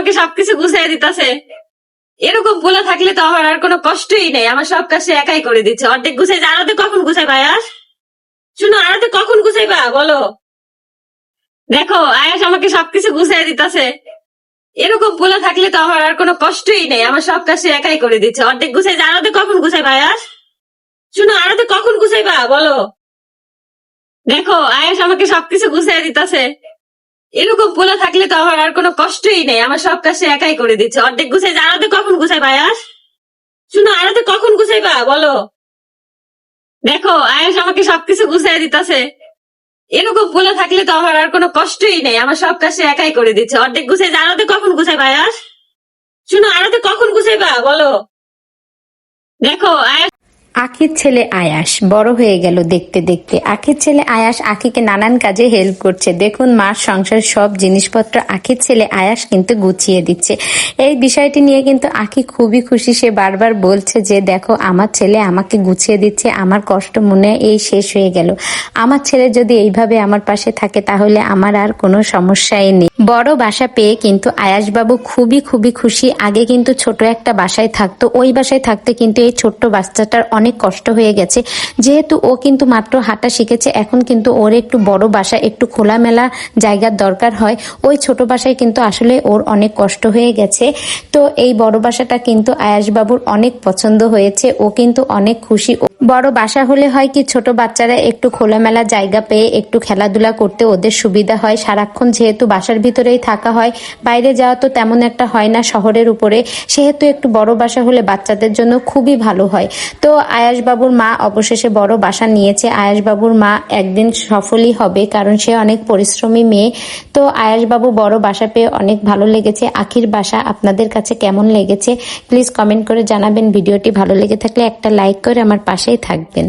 আমাকে সবকিছু গুছিয়ে দিতেছে। এরকম বলে থাকলে তো আমার আর কোনো কষ্টই নেই। আমার সব কাজ একাই করে দিচ্ছে। অর্ধেক গুছাই আরতে কখন গুছাইবা আয়াস? শুনো, আরতে কখন গুছাইবা? বলো। দেখো, আয়াস আমাকে সবকিছু গুছিয়ে দিতেছে। এরকম বলে থাকলে তো আমার আর কোনো কষ্টই নেই। আমার সব কাজ একাই করে দিচ্ছে। অর্ধেক গুছাই আরতে কখন গুছাইবা আয়াস? শুনো, আরতে কখন গুছাইবা? বলো। দেখো, আয়াস আমাকে সবকিছু গুছিয়ে দিতেছে। এরকম বলে থাকলে তো আমার আর কোনো কষ্টই নেই। আমার সব কাজ একাই করে দিচ্ছে। অর্ধেক গুছাই আরতে কখন গুছাইবা আয়াস? শুনো আরতে কখন গুছাইবা বলো। দেখো, আয়াস আমাকে সবকিছু গুছিয়ে দিতেছে। এরকম বলে থাকলে তো আমার আর কোনো কষ্টই নেই। আমার সব কাজ একাই করে দিচ্ছে। অর্ধেক গুছাই আরতে কখন গুছাইবা আয়াস? শুনো আরতে কখন গুছাই গুছাইবা বলো। দেখো, আয়াস আখির ছেলে আয়াস বড় হয়ে গেল দেখতে দেখতে। আখির ছেলে আয়াস আখিকে নানান কাজে হেল্প করছে। দেখুন মার সংসার সব জিনিসপত্র আখির ছেলে আয়াস কিন্তু গুছিয়ে দিচ্ছে। এই বিষয়টি নিয়ে কিন্তু আখি খুবই খুশি। সে বারবার বলছে যে, দেখো, আমার ছেলে আমাকে গুছিয়ে দিচ্ছে, আমার কষ্ট মনে এই শেষ হয়ে গেল। আমার ছেলে যদি এইভাবে আমার পাশে থাকে, তাহলে আমার আর কোনো সমস্যাই নেই। বড় বাসা পেয়ে কিন্তু আয়াসবাবু খুবই খুবই খুশি। আগে কিন্তু ছোট একটা বাসায় থাকতো, ওই বাসায় থাকতে কিন্তু এই ছোট্ট বাচ্চাটার অনেক কষ্ট হয়ে গেছে। যেহেতু ও কিন্তু মাত্র হাঁটা শিখেছে, এখন কিন্তু ওর একটু বড় বাসা, একটু খোলামেলা জায়গার দরকার হয়। ওই ছোট বাসায় কিন্তু আসলে ওর অনেক কষ্ট হয়ে গেছে। তো এই বড় বাসাটা কিন্তু আয়াসবাবুর অনেক পছন্দ হয়েছে। ও কিন্তু অনেক খুশি। বড় বাসা হলে হয় কি, ছোট বাচ্চারা একটু খোলামেলা জায়গা পেয়ে একটু খেলাধুলা করতে ওদের সুবিধা হয়। সারাক্ষণ যেহেতু বাসার ভিতরেই থাকা হয়, বাইরে যাওয়া তো তেমন একটা হয় না শহরের উপরে। সেহেতু একটু বড় বাসা হলে বাচ্চাদের জন্য খুবই ভালো হয়। তো আয়াসবাবুর মা অবশেষে বড় বাসা নিয়েছে। আয়াসবাবুর মা একদিন সফলই হবে, কারণ সে অনেক পরিশ্রমী মেয়ে। তো আয়াসবাবু বড় বাসা পেয়ে অনেক ভালো লেগেছে। আখির বাসা আপনাদের কাছে কেমন লেগেছে? প্লিজ কমেন্ট করে জানাবেন। ভিডিওটি ভালো লেগে থাকলে একটা লাইক করে আমার পাশেই থাকবেন।